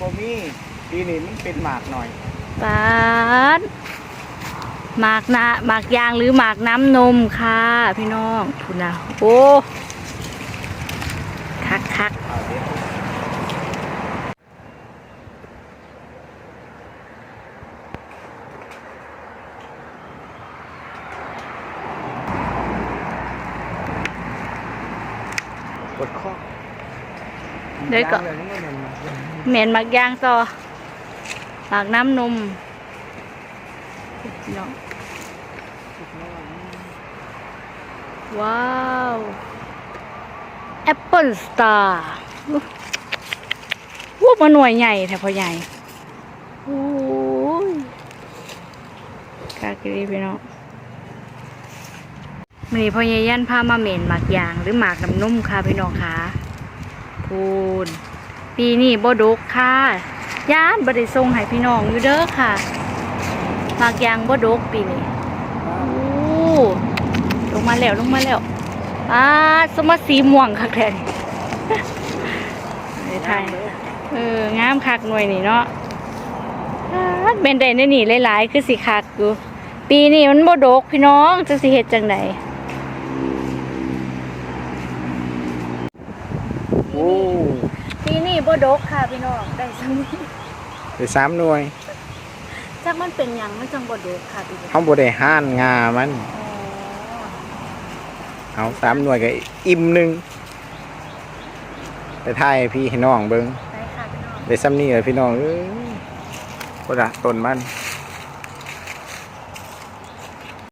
บ่มีปีนี้มันเป็นหมากหน่อยปาดหมากนะหมากยางหรือหมากน้ำนมค่ะ พี่น้องทุนนะโอ้คักคักเอาเด็ดกดข้อ เดี๋ยวก็างเลยนี่มันหมากยางเหม็นหมากยางต่อหมากน้ำนมพี่น้องว้าวแอปเปิลสตาร์วูบมาหน่วยใหญ่แถวพอใหญ่โอ้ยกากรีพี่น้องมันนี้พ่อใหญ่ยันพามาเหม็นหมากยางหรือหมากน้ำนุ่มค่ะพี่น้องค่ะ พูนปีนี้บ่ดกค่ะย่านบ่ได้ส่งให้พี่น้องอยู่เด้อค่ะมากยางบ่ดกปีนี้โอ้ลงมาแล้วลงมาแล้วอ่าสมมาสีม่วงคักแท้นี่ในไทยเอองามคักหน่วยนี่เนาะเป็นได้ในนี่หลายๆ คือสิคักอยู่ปีนี้มันบ่ดกพี่น้องจะสิเฮ็ดจังได โอ้ปีนี้บ่ดกค่ะพี่น้องได้ซังนี้ได้สามหน่วยจักมันเป็นหยังมันจังบ่ดกค่ะพี่น้องเขาบ่ได้ห้านงามัน อ๋อเอาสามหน่วยกับอิ่มหนึ่งไปถ่ายให้พี่ให้น้องเบิ้งได้ค่ะพี่น้อง ได้ซ้ำนี่เลยพี่น้องเอ้ยก็ละต้นมัน